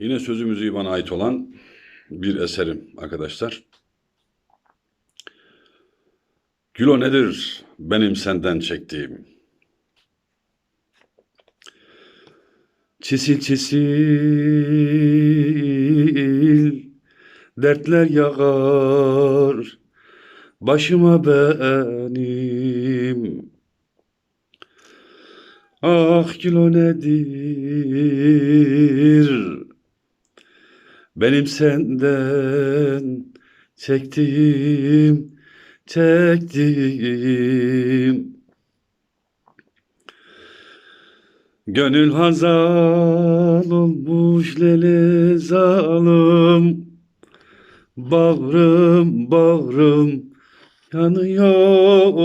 Yine sözü müziği bana ait olan bir eserim arkadaşlar. Gülo nedir benim senden çektiğim? Çisil çisil dertler yağar başıma benim. Ah kilo nedir benim senden çektiğim çektiğim Gönül hazal olmuş lele zalım. Bağrım bağrım yanıyor.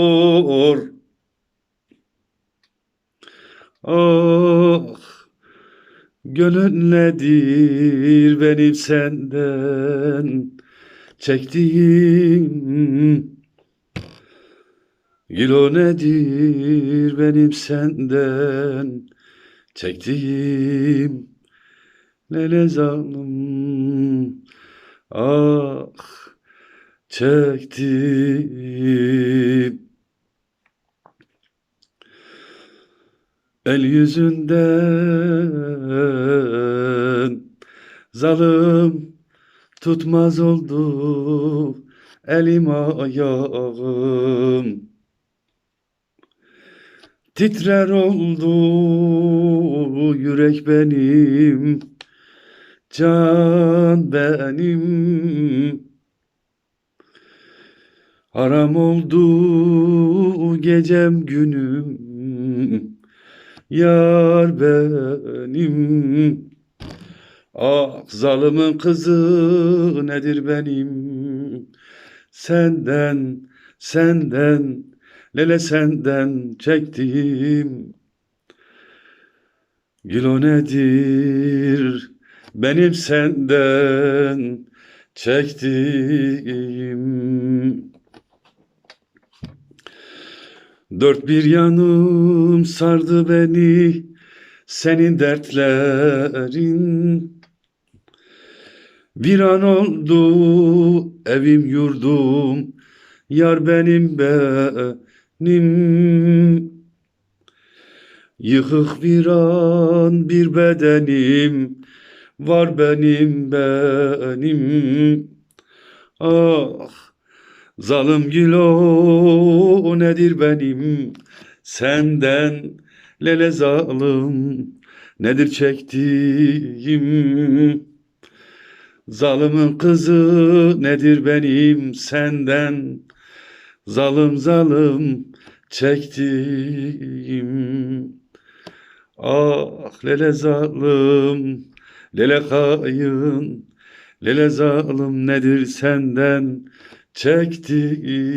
Ah gönül nedir benim senden çektiğim. Gilo nedir benim senden çektiğim? Lele zalim ah çektiğim El yüzünden zalim tutmaz oldu elim ayağım. Titrer oldu yürek benim can benim. Haram oldu gecem günüm Yar benim. Ah zalimin kızı nedir benim? Senden senden lele senden çektiğim. Gilo nedir benim senden çektiğim Dört bir yanım sardı beni senin dertlerin. Bir an oldu evim yurdum yar benim benim. Yıkık bir an bir bedenim var benim benim. Ah zalim gilo nedir benim? Senden lele zalim nedir çektiğim? Zalimin kızı nedir benim? Senden Zalim zalim çektiğim. Ah lele zalim lele hain Lele zalim nedir senden çektiğim